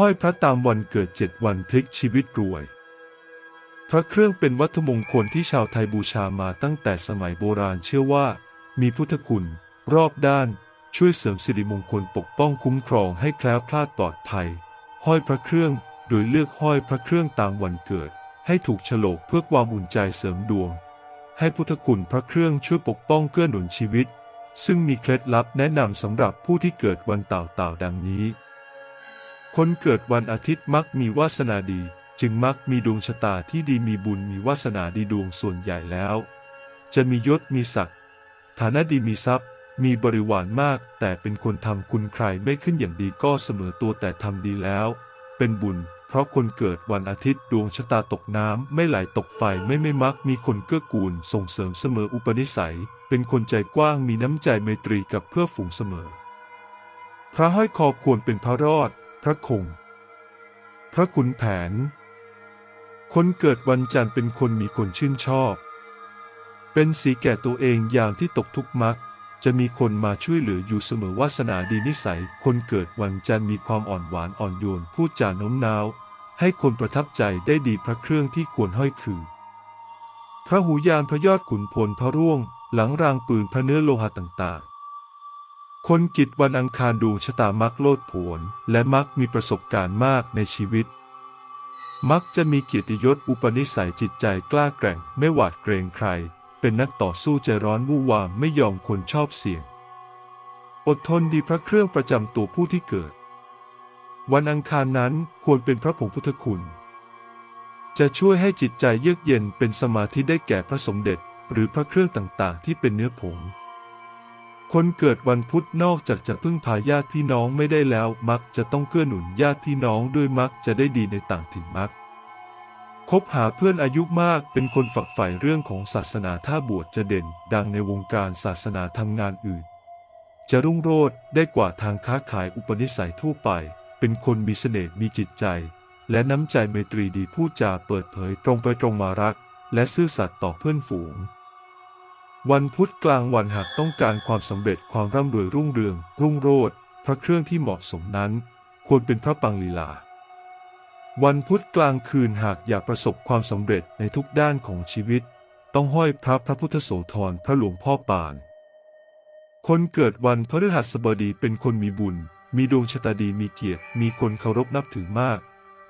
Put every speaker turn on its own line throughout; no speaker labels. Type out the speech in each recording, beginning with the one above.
ห้อยพระตามวันเกิดเจ็ดวันพลิกชีวิตรวย พระเครื่องเป็นวัตถุมงคลที่ชาวไทยบูชามาตั้งแต่สมัยโบราณเชื่อว่า มีพุทธคุณ รอบด้าน ช่วยเสริมสิริมงคลปกป้องคุ้มครองให้แคล้วคลาดปลอดภัย ห้อยพระเครื่องโดยเลือกห้อยพระเครื่องตามวันเกิด ให้ถูกฉลกเพื่อความอุ่นใจเสริมดวง ให้พุทธคุณพระเครื่องช่วยปกป้องเกื้อหนุนชีวิต ซึ่งมีเคล็ดลับแนะนำสำหรับผู้ที่เกิดวันเต่าเต่าดังนี้ คนเกิดวันอาทิตย์มักมีวาสนาดี จึงมักมีดวงชะตาที่ดีมีบุญมีวาสนาดีดวงส่วนใหญ่แล้ว จะมียศมีศักดิ์ฐานะดีมีทรัพย์ มีบริวารมาก แต่เป็นคนทำคุณใครไม่ขึ้นอย่างดีก็เสมอตัวแต่ทำดีแล้ว เป็นบุญ เพราะคนเกิดวันอาทิตย์ดวงชะตาตกน้ำไม่ไหลตกไฟไม่ไม่มักมีคนเกื้อกูลส่งเสริมเสมออุปนิสัย เป็นคนใจกว้างมีน้ำใจไมตรีกับเพื่อฝูงเสมอ พระห้อยคอควรเป็นพระรอด ระคง พระขุนแผน คนเกิดวันจันทร์เป็นคนมีคนชื่นชอบ เป็นสีแก่ตัวเองอย่างที่ตกทุกข์มัก จะมีคนมาช่วยเหลืออยู่เสมอวาสนาดีนิสัย คนเกิดวันจันทร์มีความอ่อนหวานอ่อนโยนพูดจาโน้มน้าว ให้คนประทับใจได้ดีพระเครื่องที่ควรห้อยคือ พระหูยานพระยอดขุนพลพระร่วง หลังรางปืนพระเนื้อโลหะต่างๆ คนกิจวันอังคารดวงชะตามักโลดโผนและมักมีประสบการณ์มากในชีวิต มักจะมีเกียรติยศอุปนิสัยจิตใจกล้าแกร่ง ไม่หวาดเกรงใคร เป็นนักต่อสู้ใจร้อนวู่วามไม่ยอมคนชอบเสี่ยง อดทนดีพระเครื่องประจำตัวผู้ที่เกิด วันอังคารนั้นควรเป็นพระผงพุทธคุณ จะช่วยให้จิตใจเยือกเย็นเป็นสมาธิได้แก่พระสมเด็จ หรือพระเครื่องต่างๆ ที่เป็นเนื้อผง คนเกิดวันพุธนอกจากจะพึ่งพาญาติพี่น้องไม่ได้แล้ว มักจะต้องเกื้อหนุนญาติพี่น้องด้วยมักจะได้ดีในต่างถิ่นมักคบหาเพื่อนอายุมากเป็นคนฝักใฝ่เรื่องของศาสนาถ้าบวชจะเด่น ดังในวงการศาสนาทำงานอื่น จะรุ่งโรจน์ได้กว่าทางค้าขายอุปนิสัยทั่วไป เป็นคนมีเสน่ห์มีจิตใจ และน้ำใจไมตรีดีพูดจาเปิดเผยตรงไปตรงมารัก และซื่อสัตย์ต่อเพื่อนฝูง วันพุธกลางวันหากต้องการความสำเร็จความร่ำรวยรุ่งเรือง รุ่งโรจน์พระเครื่องที่เหมาะสมนั้น ควรเป็นพระปังลีลา วันพุธกลางคืนหากอยากประสบความสำเร็จในทุกด้านของชีวิต ต้องห้อยพระพระพุทธโสธรพระหลวงพ่อปาน คนเกิดวันพฤหัสบดีเป็นคนมีบุญ มีดวงชะตาดีมีเกียรติ มีคนเคารพนับถือมาก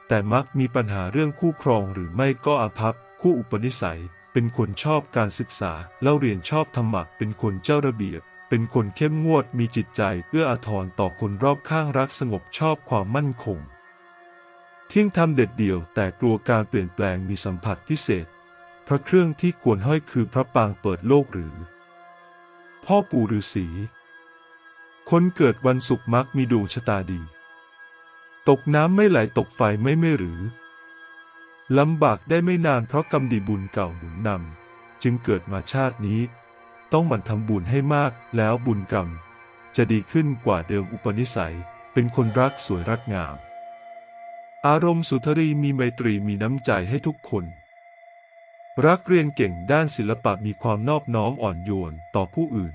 แต่มักมีปัญหาเรื่องคู่ครองหรือไม่ก็อาภัพคู่อุปนิสัย เป็นคนชอบการศึกษาเล่าเรียนชอบธรรมะเป็นคนเจ้าระเบียบ เป็นคนเข้มงวดมีจิตใจเอื้ออาทรต่อคนรอบข้างรักสงบชอบความมั่นคง เที่ยงธรรมเด็ดเดี่ยวแต่กลัวการเปลี่ยนแปลงมีสัมผัสพิเศษ พระเครื่องที่ควรห้อยคือพระปางเปิดโลกหรือ พ่อปู่ฤาษีคนเกิดวันศุกร์มักมีดวงชะตาดี ตกน้ำไม่ไหลตกไฟไม่ไม่หรือ ลำบากได้ไม่นานเพราะกรรมดีบุญเก่าหนุนนำจึงเกิดมาชาตินี้ ต้องหมั่นทำบุญให้มากแล้วบุญกรรม จะดีขึ้นกว่าเดิมอุปนิสัย เป็นคนรักสวยรักงาม อารมณ์สุนทรีมีไมตรีมีน้ำใจให้ทุกคน รักเรียนเก่งด้านศิลปะมีความนอบน้อมอ่อนโยนต่อผู้อื่น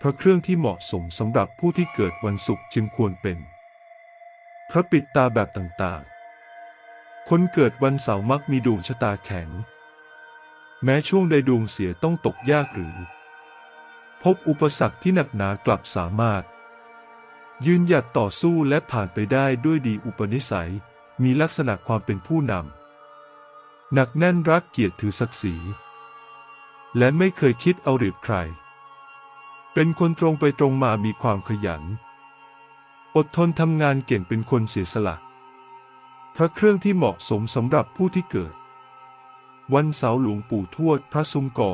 พระเครื่องที่เหมาะสมสำหรับผู้ที่เกิดวันศุกร์จึงควรเป็น พระปิดตาแบบต่างๆ คนเกิดวันเสาร์มักมีดวงชะตาแข็ง แม้ช่วงใดดวงเสียต้องตกยากหรือ พบอุปสรรคที่หนักหนากลับสามารถ ยืนหยัดต่อสู้และผ่านไปได้ด้วยดีอุปนิสัย มีลักษณะความเป็นผู้นำหนักแน่นรักเกียรติถือศักดิ์ศรี และไม่เคยคิดเอาเปรียบใคร เป็นคนตรงไปตรงมามีความขยัน อดทนทำงานเก่งเป็นคนเสียสละ พระเครื่องที่เหมาะสมสำหรับผู้ที่เกิด วันเสาร์หลวงปู่ทวดพระซุ้มก่อ